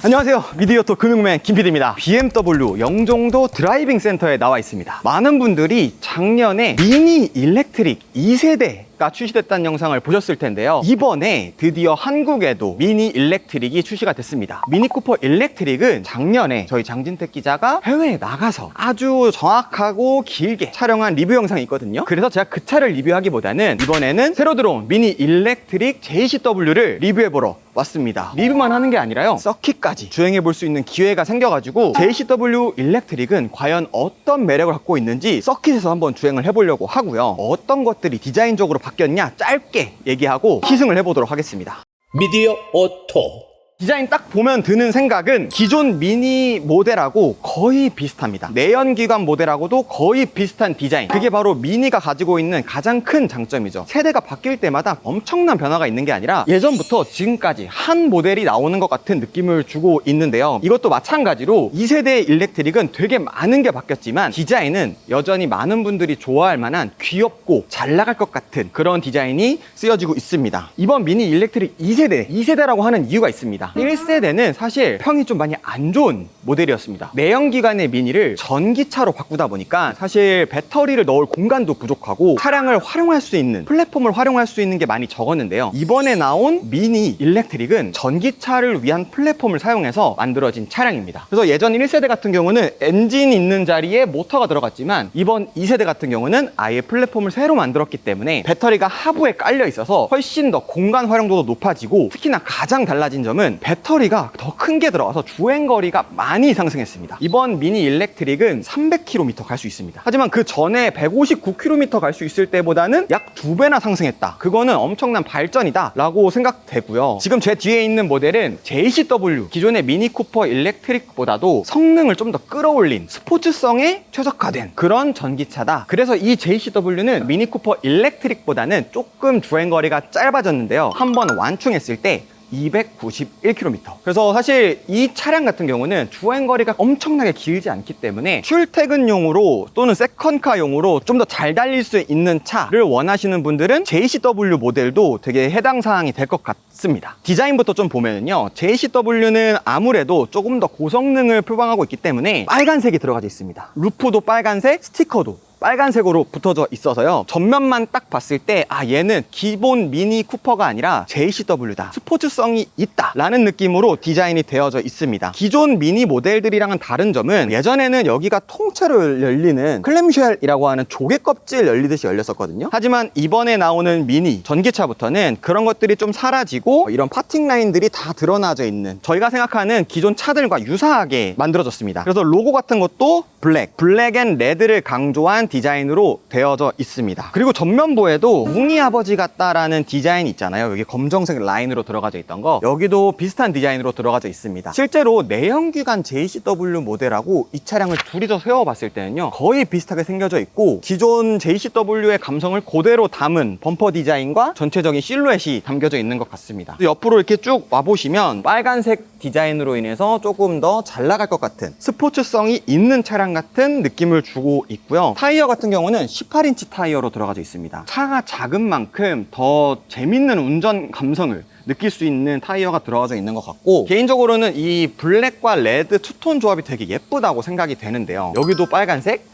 안녕하세요. 미디어 토 금융맨 김PD입니다. BMW 영종도 드라이빙 센터에 나와 있습니다. 많은 분들이 작년에 미니 일렉트릭 2세대 가 출시됐다는 영상을 보셨을 텐데요. 이번에 드디어 한국에도 미니 일렉트릭이 출시가 됐습니다. 미니 쿠퍼 일렉트릭은 작년에 저희 장진택 기자가 해외에 나가서 아주 정확하고 길게 촬영한 리뷰 영상이 있거든요. 그래서 제가 그 차를 리뷰하기보다는 이번에는 새로 들어온 미니 일렉트릭 JCW를 리뷰해보러 왔습니다. 리뷰만 하는 게 아니라요. 서킷까지 주행해 볼 수 있는 기회가 생겨가지고 JCW 일렉트릭은 과연 어떤 매력을 갖고 있는지 서킷에서 한번 주행을 해보려고 하고요. 어떤 것들이 디자인적으로 바뀌었냐 짧게 얘기하고 시승을 해보도록 하겠습니다. 미디어 오토 디자인 딱 보면 드는 생각은 기존 미니 모델하고 거의 비슷합니다. 내연기관 모델하고도 거의 비슷한 디자인. 그게 바로 미니가 가지고 있는 가장 큰 장점이죠. 세대가 바뀔 때마다 엄청난 변화가 있는 게 아니라 예전부터 지금까지 한 모델이 나오는 것 같은 느낌을 주고 있는데요. 이것도 마찬가지로 2세대 일렉트릭은 되게 많은 게 바뀌었지만 디자인은 여전히 많은 분들이 좋아할 만한 귀엽고 잘 나갈 것 같은 그런 디자인이 쓰여지고 있습니다. 이번 미니 일렉트릭 2세대, 2세대라고 하는 이유가 있습니다. 1세대는 사실 평이 좀 많이 안 좋은 모델이었습니다. 내연기관의 미니를 전기차로 바꾸다 보니까 사실 배터리를 넣을 공간도 부족하고 차량을 활용할 수 있는 플랫폼을 활용할 수 있는 게 많이 적었는데요. 이번에 나온 미니 일렉트릭은 전기차를 위한 플랫폼을 사용해서 만들어진 차량입니다. 그래서 예전 1세대 같은 경우는 엔진 있는 자리에 모터가 들어갔지만 이번 2세대 같은 경우는 아예 플랫폼을 새로 만들었기 때문에 배터리가 하부에 깔려 있어서 훨씬 더 공간 활용도도 높아지고 특히나 가장 달라진 점은 배터리가 더 큰 게 들어가서 주행거리가 많이 상승했습니다. 이번 미니 일렉트릭은 300km 갈 수 있습니다. 하지만 그 전에 159km 갈 수 있을 때보다는 약 두 배나 상승했다. 그거는 엄청난 발전이다 라고 생각되고요. 지금 제 뒤에 있는 모델은 JCW 기존의 미니 쿠퍼 일렉트릭보다도 성능을 좀 더 끌어올린 스포츠성에 최적화된 그런 전기차다. 그래서 이 JCW는 미니 쿠퍼 일렉트릭보다는 조금 주행거리가 짧아졌는데요. 한번 완충했을 때 291km. 그래서 사실 이 차량 같은 경우는 주행거리가 엄청나게 길지 않기 때문에 출퇴근용으로 또는 세컨카용으로 좀 더 잘 달릴 수 있는 차를 원하시는 분들은 JCW 모델도 되게 해당 사항이 될 것 같습니다. 디자인부터 좀 보면요. JCW는 아무래도 조금 더 고성능을 표방하고 있기 때문에 빨간색이 들어가 져 있습니다. 루프도 빨간색, 스티커도 빨간색으로 붙어져 있어서요. 전면만 딱 봤을 때, 아, 얘는 기본 미니 쿠퍼가 아니라 JCW다. 스포츠성이 있다. 라는 느낌으로 디자인이 되어져 있습니다. 기존 미니 모델들이랑은 다른 점은 예전에는 여기가 통째로 열리는 클램쉘이라고 하는 조개 껍질 열리듯이 열렸었거든요. 하지만 이번에 나오는 미니 전기차부터는 그런 것들이 좀 사라지고 이런 파팅 라인들이 다 드러나져 있는 저희가 생각하는 기존 차들과 유사하게 만들어졌습니다. 그래서 로고 같은 것도 블랙, 블랙 앤 레드를 강조한 디자인으로 되어져 있습니다. 그리고 전면부에도 웅이 아버지 같다라는 디자인이 있잖아요. 여기 검정색 라인으로 들어가져 있던 거. 여기도 비슷한 디자인으로 들어가져 있습니다. 실제로 내연기관 JCW 모델하고 이 차량을 둘이서 세워봤을 때는요. 거의 비슷하게 생겨져 있고 기존 JCW의 감성을 그대로 담은 범퍼 디자인과 전체적인 실루엣이 담겨져 있는 것 같습니다. 옆으로 이렇게 쭉 와보시면 빨간색 디자인으로 인해서 조금 더 잘 나갈 것 같은 스포츠성이 있는 차량 같은 느낌을 주고 있고요. 타이어 같은 경우는 18인치 타이어로 들어가져 있습니다. 차가 작은 만큼 더 재밌는 운전 감성을 느낄 수 있는 타이어가 들어가져 있는 것 같고 개인적으로는 이 블랙과 레드 투톤 조합이 되게 예쁘다고 생각이 되는데요. 여기도 빨간색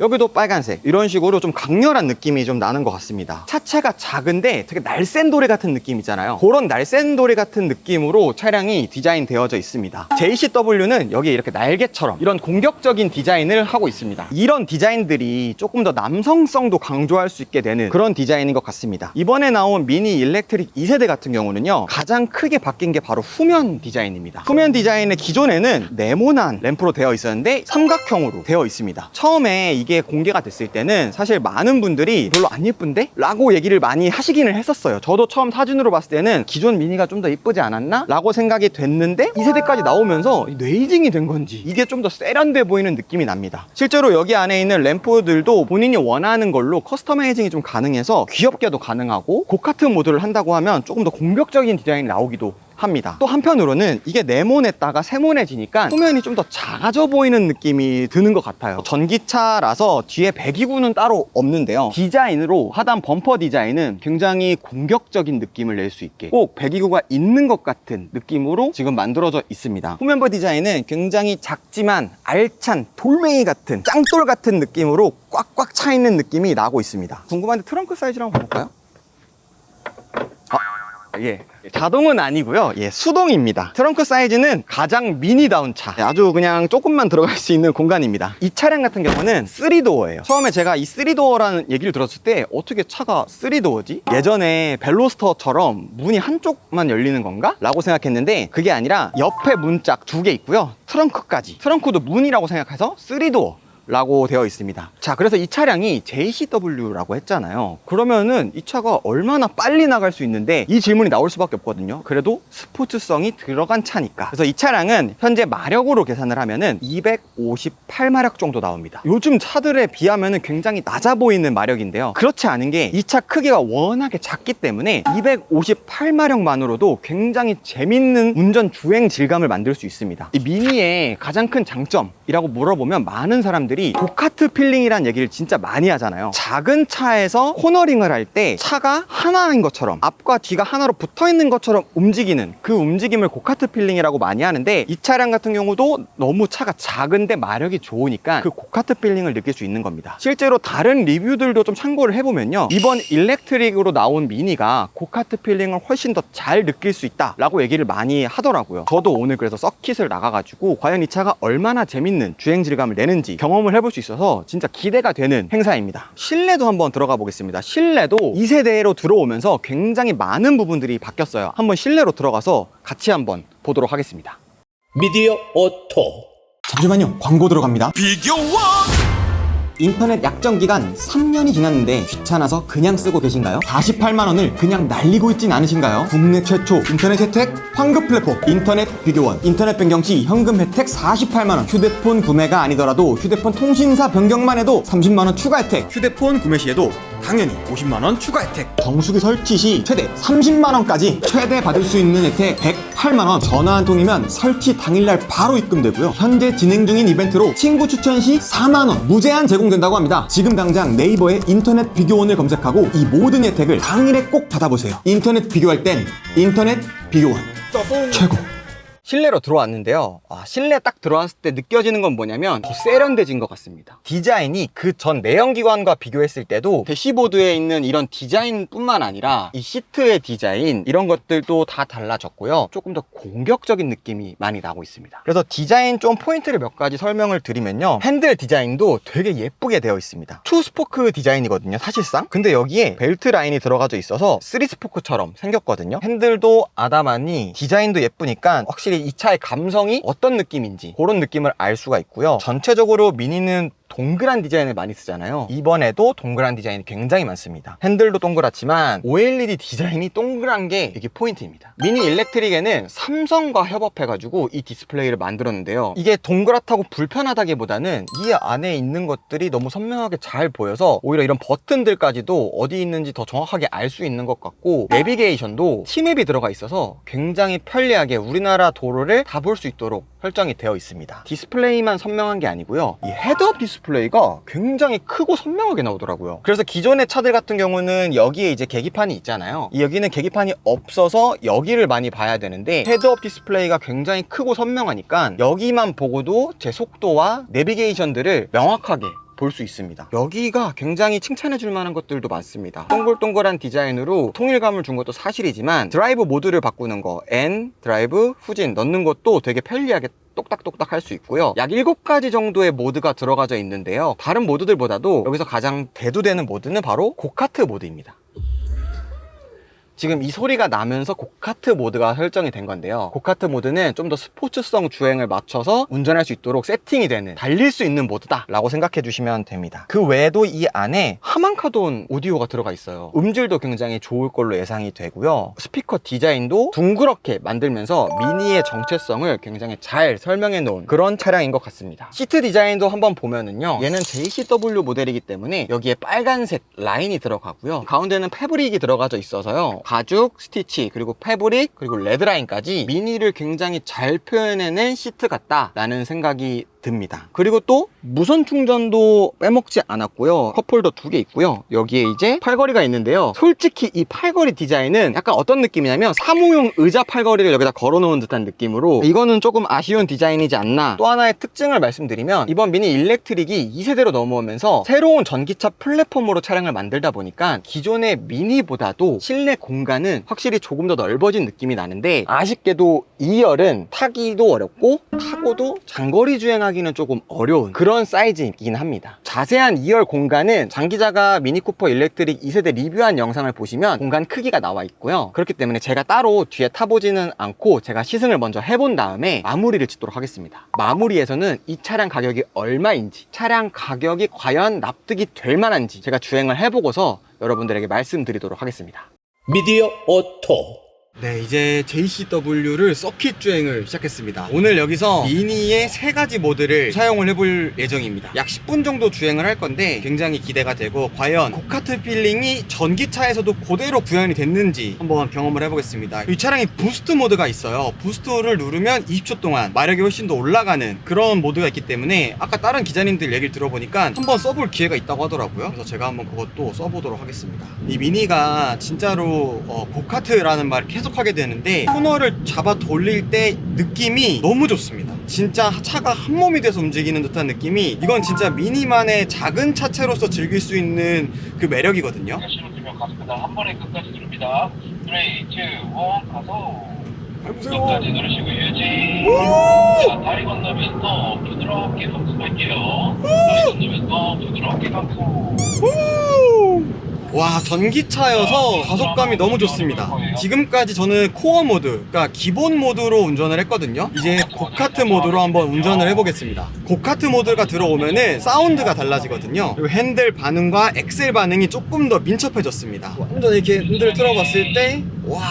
여기도 빨간색. 이런 식으로 좀 강렬한 느낌이 좀 나는 것 같습니다. 차체가 작은데 되게 날쌘돌이 같은 느낌 있잖아요. 그런 날쌘돌이 같은 느낌으로 차량이 디자인 되어져 있습니다. JCW는 여기 이렇게 날개처럼 이런 공격적인 디자인을 하고 있습니다. 이런 디자인들이 조금 더 남성성도 강조할 수 있게 되는 그런 디자인인 것 같습니다. 이번에 나온 미니 일렉트릭 2세대 같은 경우는요 가장 크게 바뀐 게 바로 후면 디자인입니다. 후면 디자인의 기존에는 네모난 램프로 되어 있었는데 삼각형으로 되어 있습니다. 처음에 이게 공개가 됐을 때는 사실 많은 분들이 별로 안 예쁜데? 라고 얘기를 많이 하시기는 했었어요. 저도 처음 사진으로 봤을 때는 기존 미니가 좀더 이쁘지 않았나? 라고 생각이 됐는데 2세대까지 나오면서 뇌이징이 된 건지 이게 좀 더 세련돼 보이는 느낌이 납니다. 실제로 여기 안에 있는 램프들도 본인이 원하는 걸로 커스터마이징이 좀 가능해서 귀엽게도 가능하고 고카트 모드를 한다고 하면 조금 더 공격적인 디자인이 나오기도 합니다. 또 한편으로는 이게 네모냈다가 세모내지니까 소면이 좀 더 작아져 보이는 느낌이 드는 것 같아요. 전기차라서 뒤에 배기구는 따로 없는데요. 디자인으로 하단 범퍼 디자인은 굉장히 공격적인 느낌을 낼 수 있게 꼭 배기구가 있는 것 같은 느낌으로 지금 만들어져 있습니다. 후면버 디자인은 굉장히 작지만 알찬 돌멩이 같은 짱돌 같은 느낌으로 꽉꽉 차 있는 느낌이 나고 있습니다. 궁금한데 트렁크 사이즈를 한번 볼까요? 예. 자동은 아니고요. 예, 수동입니다. 트렁크 사이즈는 가장 미니다운 차. 예, 아주 그냥 조금만 들어갈 수 있는 공간입니다. 이 차량 같은 경우는 3도어예요. 처음에 제가 이 3도어라는 얘기를 들었을 때 어떻게 차가 3도어지? 예전에 벨로스터처럼 문이 한쪽만 열리는 건가? 라고 생각했는데 그게 아니라 옆에 문짝 두 개 있고요. 트렁크까지. 트렁크도 문이라고 생각해서 3도어. 라고 되어 있습니다. 자, 그래서 이 차량이 JCW라고 했잖아요. 그러면은 이 차가 얼마나 빨리 나갈 수 있는데 이 질문이 나올 수밖에 없거든요. 그래도 스포츠성이 들어간 차니까. 그래서 이 차량은 현재 마력으로 계산을 하면은 258마력 정도 나옵니다. 요즘 차들에 비하면은 굉장히 낮아 보이는 마력인데요. 그렇지 않은 게 이 차 크기가 워낙에 작기 때문에 258마력만으로도 굉장히 재밌는 운전 주행 질감을 만들 수 있습니다. 이 미니의 가장 큰 장점이라고 물어보면 많은 사람들이 고카트 필링이라는 얘기를 진짜 많이 하잖아요. 작은 차에서 코너링을 할 때 차가 하나인 것처럼 앞과 뒤가 하나로 붙어 있는 것처럼 움직이는 그 움직임을 고카트 필링이라고 많이 하는데 이 차량 같은 경우도 너무 차가 작은데 마력이 좋으니까 그 고카트 필링을 느낄 수 있는 겁니다. 실제로 다른 리뷰들도 좀 참고를 해보면요. 이번 일렉트릭으로 나온 미니가 고카트 필링을 훨씬 더 잘 느낄 수 있다 라고 얘기를 많이 하더라고요. 저도 오늘 그래서 서킷을 나가가지고 과연 이 차가 얼마나 재밌는 주행 질감을 내는지 경험 을 해볼 수 있어서 진짜 기대가 되는 행사입니다. 실내도 한번 들어가 보겠습니다. 실내도 2세대로 들어오면서 굉장히 많은 부분들이 바뀌었어요. 한번 실내로 들어가서 같이 한번 보도록 하겠습니다. 미디어 오토 잠시만요. 광고 들어갑니다. 인터넷 약정 기간 3년이 지났는데 귀찮아서 그냥 쓰고 계신가요? 48만 원을 그냥 날리고 있진 않으신가요? 국내 최초 인터넷 혜택 환급 플랫폼 인터넷 비교원 인터넷 변경 시 현금 혜택 48만 원 휴대폰 구매가 아니더라도 휴대폰 통신사 변경만 해도 30만 원 추가 혜택 휴대폰 구매 시에도 당연히 50만 원 추가 혜택. 정수기 설치 시 최대 30만 원까지 최대 받을 수 있는 혜택 108만 원. 전화 한 통이면 설치 당일날 바로 입금되고요. 현재 진행 중인 이벤트로 친구 추천 시 4만 원 무제한 제공된다고 합니다. 지금 당장 네이버에 인터넷 비교원을 검색하고 이 모든 혜택을 당일에 꼭 받아보세요. 인터넷 비교할 땐 인터넷 비교원. 최고 실내로 들어왔는데요. 아, 실내 딱 들어왔을 때 느껴지는 건 뭐냐면 더 세련돼진 것 같습니다. 디자인이 그 전 내연기관과 비교했을 때도 대시보드에 있는 이런 디자인뿐만 아니라 이 시트의 디자인 이런 것들도 다 달라졌고요. 조금 더 공격적인 느낌이 많이 나고 있습니다. 그래서 디자인 좀 포인트를 몇 가지 설명을 드리면요. 핸들 디자인도 되게 예쁘게 되어 있습니다. 투 스포크 디자인이거든요. 사실상. 근데 여기에 벨트 라인이 들어가져 있어서 쓰리 스포크처럼 생겼거든요. 핸들도 아담하니 디자인도 예쁘니까 확실히 이 차의 감성이 어떤 느낌인지 그런 느낌을 알 수가 있고요. 전체적으로 미니는 동그란 디자인을 많이 쓰잖아요. 이번에도 동그란 디자인이 굉장히 많습니다. 핸들도 동그랗지만 OLED 디자인이 동그란 게 이게 포인트입니다. 미니 일렉트릭에는 삼성과 협업해가지고 이 디스플레이를 만들었는데요. 이게 동그랗다고 불편하다기보다는 이 안에 있는 것들이 너무 선명하게 잘 보여서 오히려 이런 버튼들까지도 어디 있는지 더 정확하게 알 수 있는 것 같고 내비게이션도 T맵이 들어가 있어서 굉장히 편리하게 우리나라 도로를 다 볼 수 있도록 설정이 되어 있습니다. 디스플레이만 선명한 게 아니고요. 이 헤드업 디스플레이 가 굉장히 크고 선명하게 나오더라고요. 그래서 기존의 차들 같은 경우는 여기에 이제 계기판이 있잖아요. 이 여기는 계기판이 없어서 여기를 많이 봐야 되는데 헤드업 디스플레이가 굉장히 크고 선명하니까 여기만 보고도 제 속도와 내비게이션들을 명확하게 볼 수 있습니다. 여기가 굉장히 칭찬해 줄 만한 것들도 많습니다. 동글동글한 디자인으로 통일감을 준 것도 사실이지만 드라이브 모드를 바꾸는 거 N, 드라이브, 후진 넣는 것도 되게 편리하게 똑딱똑딱 할 수 있고요. 약 7가지 정도의 모드가 들어가져 있는데요. 다른 모드들보다도 여기서 가장 대두되는 모드는 바로 고카트 모드입니다. 지금 이 소리가 나면서 고카트 모드가 설정이 된 건데요. 고카트 모드는 좀 더 스포츠성 주행을 맞춰서 운전할 수 있도록 세팅이 되는 달릴 수 있는 모드다 라고 생각해 주시면 됩니다. 그 외에도 이 안에 하만카돈 오디오가 들어가 있어요. 음질도 굉장히 좋을 걸로 예상이 되고요. 스피커 디자인도 둥그렇게 만들면서 미니의 정체성을 굉장히 잘 설명해 놓은 그런 차량인 것 같습니다. 시트 디자인도 한번 보면은요. 얘는 JCW 모델이기 때문에 여기에 빨간색 라인이 들어가고요. 가운데는 패브릭이 들어가져 있어서요. 가죽, 스티치, 그리고 패브릭, 그리고 레드라인까지 미니를 굉장히 잘 표현해낸 시트 같다라는 생각이 듭니다. 그리고 또 무선 충전도 빼먹지 않았고요. 컵홀더 두 개 있고요. 여기에 이제 팔걸이가 있는데요. 솔직히 이 팔걸이 디자인은 약간 어떤 느낌이냐면 사무용 의자 팔걸이를 여기다 걸어놓은 듯한 느낌으로 이거는 조금 아쉬운 디자인이지 않나. 또 하나의 특징을 말씀드리면 이번 미니 일렉트릭이 2세대로 넘어오면서 새로운 전기차 플랫폼으로 차량을 만들다 보니까 기존의 미니보다도 실내 공간은 확실히 조금 더 넓어진 느낌이 나는데 아쉽게도 2열은 타기도 어렵고 타고도 장거리 주행하기 는 조금 어려운 그런 사이즈이긴 합니다. 자세한 2열 공간은 장기자가 미니쿠퍼 일렉트릭 2세대 리뷰한 영상을 보시면 공간 크기가 나와 있고요. 그렇기 때문에 제가 따로 뒤에 타보지는 않고 제가 시승을 먼저 해본 다음에 마무리를 짓도록 하겠습니다. 마무리에서는 이 차량 가격이 얼마인지 차량 가격이 과연 납득이 될 만한지 제가 주행을 해보고서 여러분들에게 말씀드리도록 하겠습니다. 미디어 오토 네, 이제 JCW를 서킷 주행을 시작했습니다. 오늘 여기서 미니의 세 가지 모드를 사용을 해볼 예정입니다. 약 10분 정도 주행을 할 건데 굉장히 기대가 되고 과연 고카트 필링이 전기차에서도 그대로 구현이 됐는지 한번 경험을 해보겠습니다. 이 차량이 부스트 모드가 있어요. 부스트를 누르면 20초 동안 마력이 훨씬 더 올라가는 그런 모드가 있기 때문에 아까 다른 기자님들 얘기를 들어보니까 한번 써볼 기회가 있다고 하더라고요. 그래서 제가 한번 그것도 써보도록 하겠습니다. 이 미니가 진짜로 어, 고카트라는 말을 계속 하게 되는데 코너를 잡아 돌릴 때 느낌이 너무 좋습니다. 진짜 차가 한 몸이 돼서 움직이는 듯한 느낌이 이건 진짜 미니만의 작은 차체로서 즐길 수 있는 그 매력이거든요. 가속 한 번에 끝까지 누릅니다. 3, 2, 1 가속. 끝까지 누르시고 유지. 자, 다리 건너면 또 부드럽게 감속할게요. 다리 건너면 또 부드럽게 감속. 와 전기차여서 가속감이 너무 좋습니다. 지금까지 저는 코어 모드 그러니까 기본 모드로 운전을 했거든요. 이제 고카트 모드로 한번 운전을 해보겠습니다. 고카트 모드가 들어오면은 사운드가 달라지거든요. 그리고 핸들 반응과 엑셀 반응이 조금 더 민첩해졌습니다. 완전 이렇게 핸들 틀어봤을 때와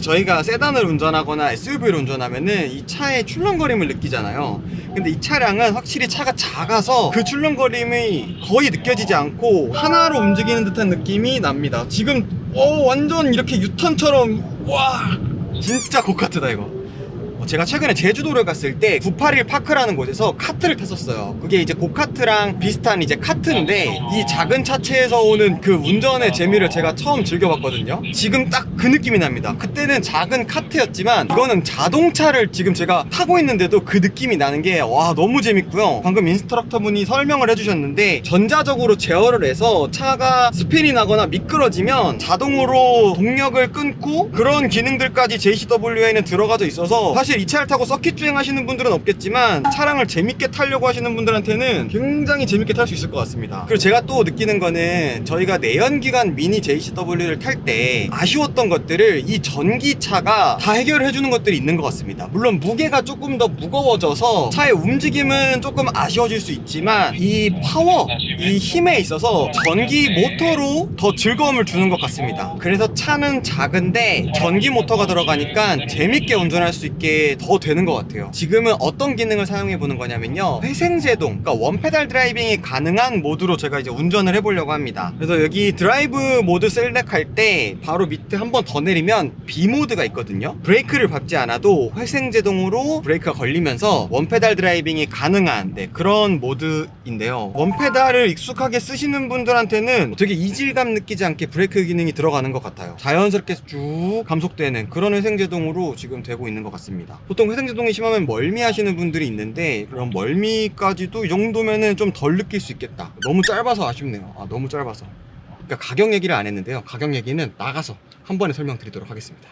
저희가 세단을 운전하거나 SUV를 운전하면은 이 차의 출렁거림을 느끼잖아요. 근데 이 차량은 확실히 차가 작아서 그 출렁거림이 거의 느껴지지 않고 하나로 움직이는 듯한 느낌이 납니다. 지금 어 완전 이렇게 유턴처럼 와 진짜 고카트다 이거. 어, 제가 최근에 제주도를 갔을 때 981 파크라는 곳에서 카트를 탔었어요. 그게 이제 고카트랑 비슷한 이제 카트인데 이 작은 차체에서 오는 그 운전의 재미를 제가 처음 즐겨봤거든요. 지금 딱 그 느낌이 납니다. 그때는 작은 카트였지만 이거는 자동차를 지금 제가 타고 있는데도 그 느낌이 나는 게 와 너무 재밌고요. 방금 인스트럭터 분이 설명을 해주셨는데 전자적으로 제어를 해서 차가 스핀이 나거나 미끄러지면 자동으로 동력을 끊고 그런 기능들까지 JCW에는 들어가져 있어서 사실 이 차를 타고 서킷 주행하시는 분들은 없겠지만 차량을 재밌게 타려고 하시는 분들한테는 굉장히 재밌게 탈 수 있을 것 같습니다. 그리고 제가 또 느끼는 거는 저희가 내연기관 미니 JCW를 탈 때 아쉬웠던 것들을 이 전기차가 다 해결을 해주는 것들이 있는 것 같습니다. 물론 무게가 조금 더 무거워져서 차의 움직임은 조금 아쉬워질 수 있지만 이 파워, 이 힘에 있어서 전기 모터로 더 즐거움을 주는 것 같습니다. 그래서 차는 작은데 전기 모터가 들어가니까 재밌게 운전할 수 있게 더 되는 것 같아요. 지금은 어떤 기능을 사용해 보는 거냐면요. 회생제동, 그러니까 원페달 드라이빙이 가능한 모드로 제가 이제 운전을 해보려고 합니다. 그래서 여기 드라이브 모드 셀렉할 때 바로 밑에 한 번 더 내리면 B 모드가 있거든요. 브레이크를 밟지 않아도 회생제동으로 브레이크가 걸리면서 원페달 드라이빙이 가능한 네, 그런 모드인데요. 원페달을 익숙하게 쓰시는 분들한테는 되게 이질감 느끼지 않게 브레이크 기능이 들어가는 것 같아요. 자연스럽게 쭉 감속되는 그런 회생제동으로 지금 되고 있는 것 같습니다. 보통 회생제동이 심하면 멀미하시는 분들이 있는데 그런 멀미까지도 이 정도면은 좀 덜 느낄 수 있겠다. 너무 짧아서 아쉽네요. 아, 너무 짧아서. 그러니까 가격 얘기를 안 했는데요. 가격 얘기는 나가서 한 번에 설명드리도록 하겠습니다.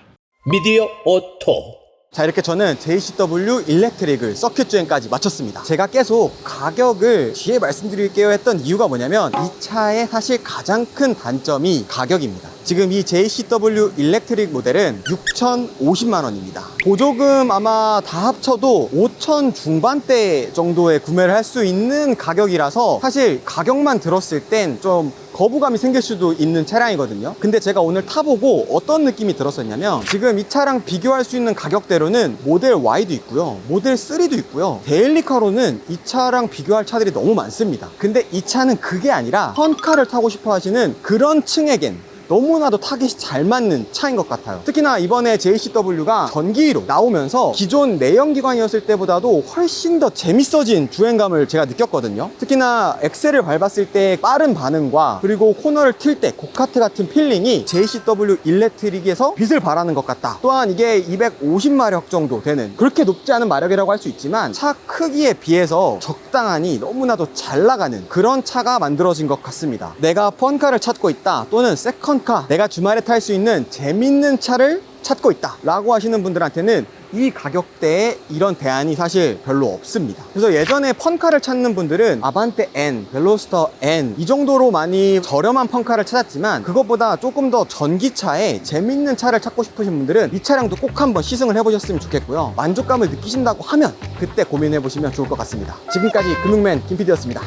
미디어 오토 자 이렇게 저는 JCW 일렉트릭을 서킷 주행까지 마쳤습니다. 제가 계속 가격을 뒤에 말씀드릴게요 했던 이유가 뭐냐면 이 차의 사실 가장 큰 단점이 가격입니다. 지금 이 JCW 일렉트릭 모델은 6,050만 원입니다. 보조금 아마 다 합쳐도 5천 중반대 정도에 구매를 할 수 있는 가격이라서 사실 가격만 들었을 땐좀 거부감이 생길 수도 있는 차량이거든요. 근데 제가 오늘 타보고 어떤 느낌이 들었었냐면 지금 이 차랑 비교할 수 있는 가격대로는 모델 Y도 있고요. 모델 3도 있고요. 데일리카로는 이 차랑 비교할 차들이 너무 많습니다. 근데 이 차는 그게 아니라 펀카를 타고 싶어 하시는 그런 층에겐 너무나도 타깃이 잘 맞는 차인 것 같아요. 특히나 이번에 JCW가 전기로 나오면서 기존 내연기관이었을 때보다도 훨씬 더 재밌어진 주행감을 제가 느꼈거든요. 특히나 엑셀을 밟았을 때 빠른 반응과 그리고 코너를 틀 때 고카트 같은 필링이 JCW 일렉트릭에서 빛을 발하는 것 같다. 또한 이게 250마력 정도 되는 그렇게 높지 않은 마력이라고 할 수 있지만 차 크기에 비해서 적당하니 너무나도 잘 나가는 그런 차가 만들어진 것 같습니다. 내가 펀카를 찾고 있다 또는 세컨 카. 내가 주말에 탈 수 있는 재밌는 차를 찾고 있다 라고 하시는 분들한테는 이 가격대에 이런 대안이 사실 별로 없습니다. 그래서 예전에 펀카를 찾는 분들은 아반떼 N, 벨로스터 N 이 정도로 많이 저렴한 펀카를 찾았지만 그것보다 조금 더 전기차에 재밌는 차를 찾고 싶으신 분들은 이 차량도 꼭 한번 시승을 해보셨으면 좋겠고요. 만족감을 느끼신다고 하면 그때 고민해 보시면 좋을 것 같습니다. 지금까지 금융맨 김PD였습니다